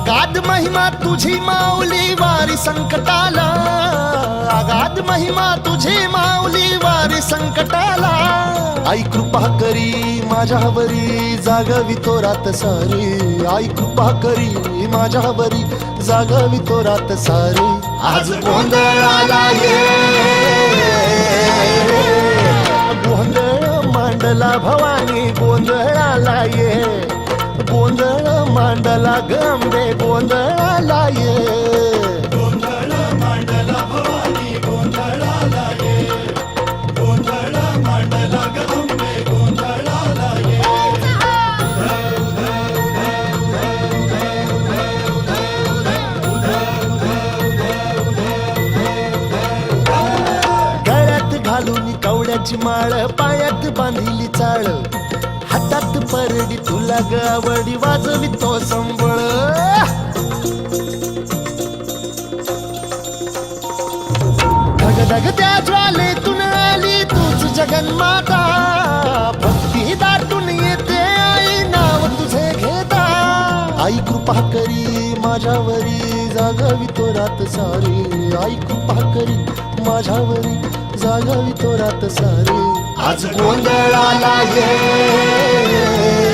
अगाध महिमा तुझी माऊली वारी संकटाला. अगाध महिमा तुझी माऊली वारी संकटाला. आई कृपा करी माझ्यावरी जागावी तो रात सारी. आई कृपा करी माझ्यावरी जागावी तो रात सारी. आज गोंधळाला ये. गोंधळ मांडला भवानी गोंधळाला ये. गोंधळ मांडला गंबे गोंधळाला ये गळ्यात घालून कवड्याची माळ पायात बांधिली चाळ. तुला गावडी वाजवी तो संबळ. धगधग त्या ज्वालेतून आली तूच जगन्माता. भक्ती दाटून येते आई नाव तुझे घेता. आई कृपा करी माझ्यावरी जागावी तो रात सारी. आई कृपा करी माझ्यावरी जागावी तो रात सारी. आज गोंधळाला ये.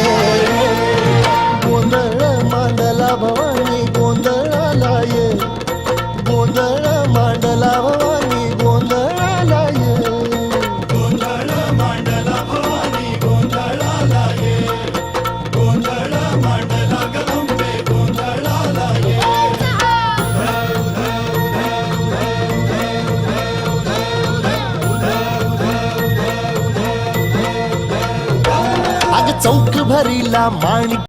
चौक भरीला माणिक